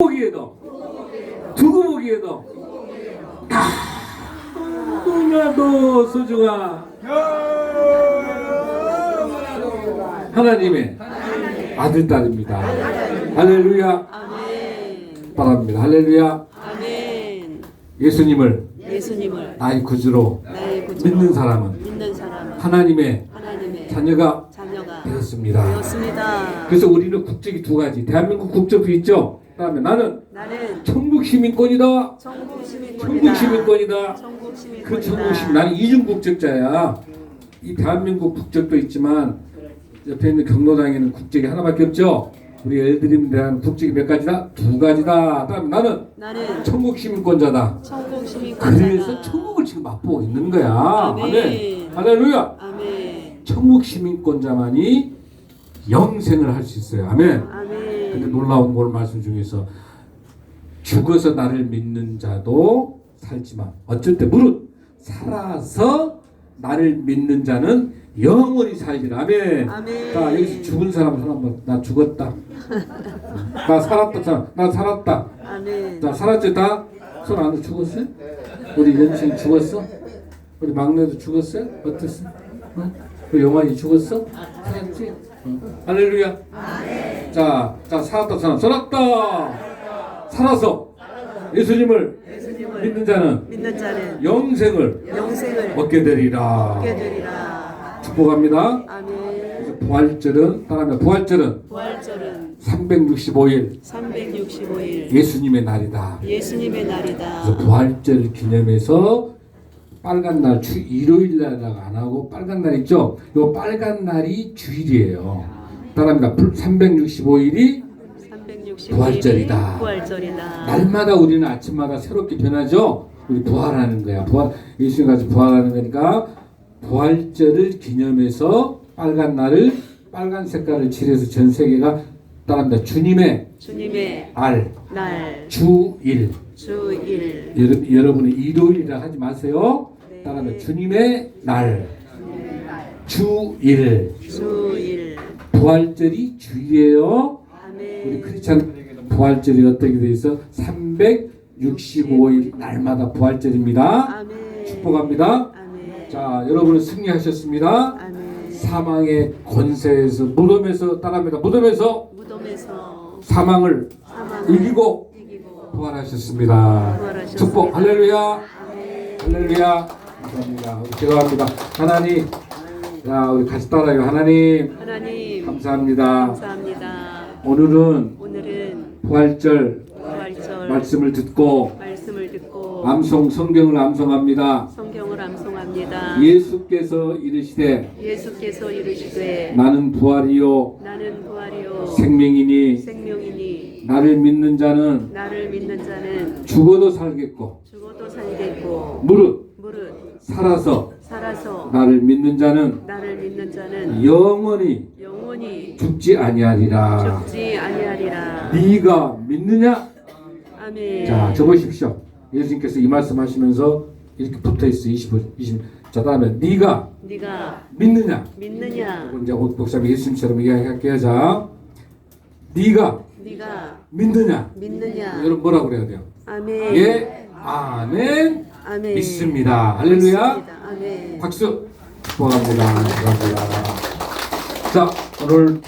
보기에도 두고 보기에도 너무나도 소중한 하나님의 아들 딸입니다. 할렐루야 아멘. 바랍니다. 할렐루야 아멘. 예수님을 예수님을 나의 구주로 나의 구주로 믿는 사람은 믿는 사람은 하나님의 하나님의 자녀가 자녀가 되었습니다. 되었습니다. 그래서 우리는 국적이 두 가지. 대한민국 국적도 있죠. 그다음에 나는 나는 천국 시민권이다. 천국 시민권이다. 천국 시민권이다. 천국 시민권이다. 그 천국 시민. 나는 이중 국적자야. 이 대한민국 국적도 있지만 옆에 있는 경로당에는 국적이 하나밖에 없죠. 우리 엘드림 대한 국적이 몇 가지다? 두 가지다. 그다음에 나는 나는 천국 시민권자다. 천국 시민권이다. 그래서 천국을 지금 맛보고 있는 거야. 아멘. 아멘. 할렐루야. 아멘. 천국 시민권자만이 영생을 할 수 있어요. 아멘. 아멘. 근데 놀라운 걸 말씀 중에서 죽어서 나를 믿는 자도 살지만 어쩔 때 무릇 살아서 나를 믿는 자는 영원히 살리라. 아멘. 아멘. 자 여기서 죽은 사람 한번 나 죽었다. 나 살았다. 자, 나 살았다. 아멘. 자 살았지 다? 손 안에 죽었어요? 우리 연신 죽었어? 우리 막내도 죽었어요? 어땠어? 어? 우리 영환이 죽었어? 살았지? 어. 할렐루야. 자, 자 살았다 사람 살았다. 살아서 예수님을 믿는 자는 믿는 자는 영생을 영생을 얻게 되리라. 얻게 되리라. 축복합니다. 아멘. 그래서 부활절은 따라하면 부활절은 부활절은 365일 365일 예수님의 날이다. 예수님의 날이다. 그래서 부활절 기념해서 빨간 날 주 일요일 날이라고 안 하고 빨간 날 있죠. 요 빨간 날이 주일이에요. 따라합니다. 365일이 365일이 부활절이다. 부활절이다. 날마다 우리는 아침마다 새롭게 변하죠. 우리 부활하는 거야. 부활 예수님 같이 부활하는 거니까 부활절을 기념해서 빨간 날을 빨간 색깔을 칠해서 전 세계가 따라합니다. 주님의 주님의 알 날 주일 주일 여러분, 여러분은 일요일이라 하지 마세요. 네. 따라하면 주님의 날, 주일, 주일 부활절이 주일이에요. 우리 아멘 크리스찬 부활절이 어떻게 돼 있어? 365일 날마다 부활절입니다. 아멘 축복합니다. 아멘 자, 여러분은 승리하셨습니다. 아멘 사망의 권세에서 무덤에서 따라합니다. 무덤에서 무덤에서 사망을 사망을 이기고 이기고 부활하셨습니다. 부활하셨습니다. 축복 할렐루야. 아멘 할렐루야. 감사합니다. 우리 기도합니다. 하나님, 자 우리 같이 따라요. 하나님, 하나님 감사합니다. 감사합니다. 오늘은 오늘은 부활절 부활절 말씀을 듣고 말씀을 듣고 암송 성경을 암송합니다. 성경을 암송합니다. 예수께서 이르시되 예수께서 이르시되 나는 부활이요 나는 부활이요 생명이니 생명이니 나를 믿는 자는 나를 믿는 자는 죽어도 살겠고 죽어도 살겠고 무릇 무릇 살아서 살아서 나를 믿는 자는 나를 믿는 자는 영원히 영원히 죽지 아니하리라. 죽지 아니하리라. 네가 믿느냐? 아멘. 자, 적으십시오. 예수님께서 이 말씀하시면서 이렇게 붙어 있어. 25, 20. 자, 다음에 네가 네가 믿느냐? 믿느냐? 이제 목사님 예수님처럼 이야기할게요. 자, 네가 네가 믿느냐? 믿느냐? 여러분 뭐라 그래야 돼요? 아멘. 예, 아멘. 아멘. 믿습니다. 할렐루야. 아멘. 박수. 축복합니다. 축복합니다. 자, 오늘